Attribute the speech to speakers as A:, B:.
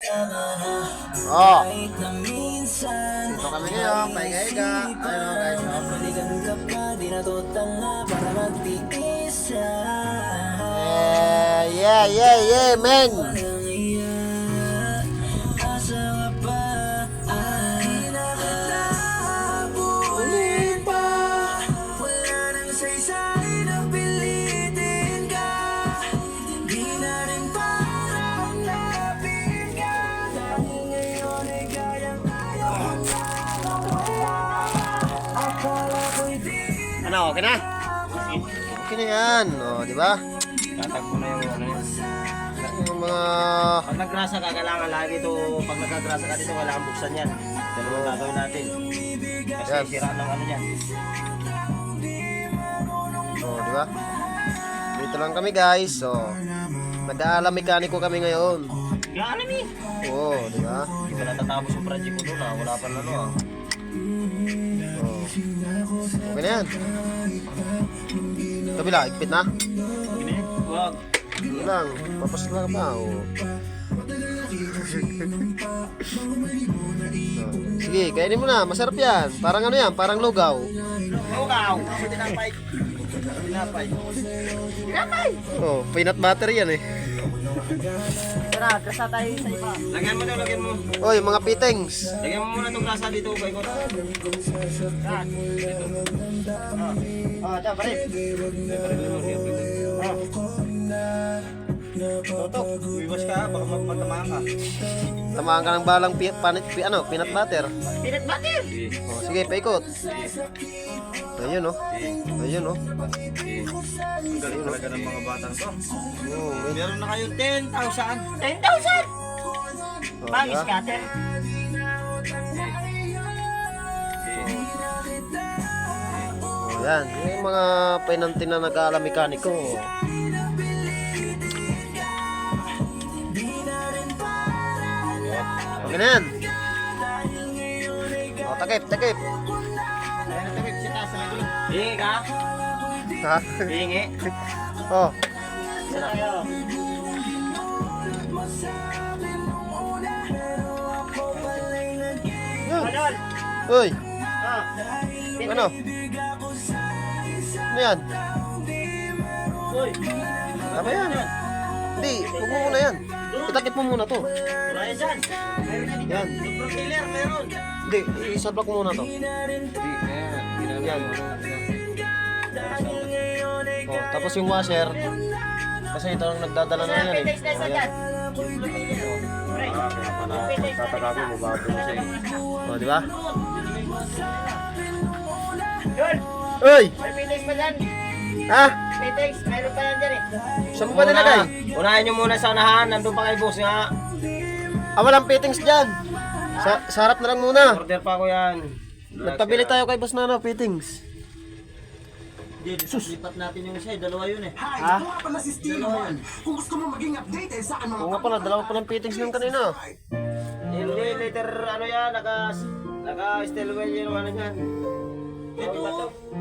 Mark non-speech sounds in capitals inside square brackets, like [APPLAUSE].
A: Oh. Dito kami ngayon, pahiga-higa. Ayun, guys. oh. Yeah, yeah, yeah, yeah, man. Ano, okay na? Okay na yan. O, di ba?
B: Tatagpo na yung ano yun.
A: Yung mga...
B: Pag naggrasa ka, kailangan lagi ito, pag nagkagrasa ka dito, wala kang buksan yan. Ganun ang gagawin natin. Kasi
A: Yan.
B: sira ng ano yan.
A: O, di ba? Dito lang kami, guys. So, nag-aalam mekaniko kami ngayon.
B: Gaalam eh.
A: Oo, di ba?
B: Hindi pa natatapos yung project ko doon ah. Wala pa ano ah.
A: Oh. Okay na yan. Kabila, igpit na.
B: Gini? Wag.
A: Hindi lang, papasok lang pa. Oh, [LAUGHS] Sige, kainin mo na. Masarap yan. Parang ano yan, parang lugaw.
B: Lugaw. Tinapay. Tinapay. Tinapay.
A: Oh, peanut butter yan eh.
B: Tara, grasa tayo sa iba. Lagyan mo daw, lagyan mo.
A: Oh, yung mga pitings.
B: Lagyan mo muna itong grasa dito, bay ko. Yan. Dito. Ah, ah, dyan, balik. Ah. Tutok, iwas ka, baka magpatamaan ka.
A: Tamaan ka ng balang pi, panit, pi, ano, peanut butter.
B: Pinat butter!
A: Oh, sige, paikot. Ayun oh. Ayun oh.
B: Ang galing talaga ng mga batang to.
A: Oh,
B: Meron na kayong 10,000. 10,000!
A: oh,
B: Bangis
A: diba?
B: cutter.
A: Oh, yan. Yung mga pinantin na nag-aalam mekaniko. Okay na yan. Oh, takip, takip.
B: Hingi ka?
A: Ha?
B: Hingi. [LAUGHS]
A: oh.
B: Saan tayo?
A: Yan.
B: Manol!
A: Uy,
B: Ah,
A: ano? Ano yan?
B: Uy!
A: Ano ba yan? Hindi, huwag mo muna yan. Itakip mo muna to.
B: Wala yan dyan. Yan killer, meron.
A: Hindi, isablak mo muna to. Yan. Oh, tapos yung washer. Kasi ito ang nagdadala na yan eh.
B: Pitex na isa dyan.
A: yan.
B: Pre, pitex na
C: Tatagago mo bago siya.
A: Oh, di ba?
B: Yun!
A: Uy!
B: May pitex pa dyan.
A: Ha?
B: Pitex, meron pa yan dyan eh.
A: Saan mo ba nilagay?
B: Unahin nyo muna sa unahan. Nandun pa kay boss nga.
A: Ah, walang fittings dyan. Sa, sa harap na lang muna.
B: Order pa ko yan.
A: Nagpabili tayo kay Boss Nano, fittings.
B: Sus. Lipat natin yung isa. eh. Dalawa yun eh.
A: Ha?
D: Ito nga pala si Steven. Kung gusto mo maging updated sa akin mga
A: Oo nga pala, dalawa palang fittings nung kanina.
B: Hindi, later ano yan. Naka, naka steel wheel yung ano yan. Ito.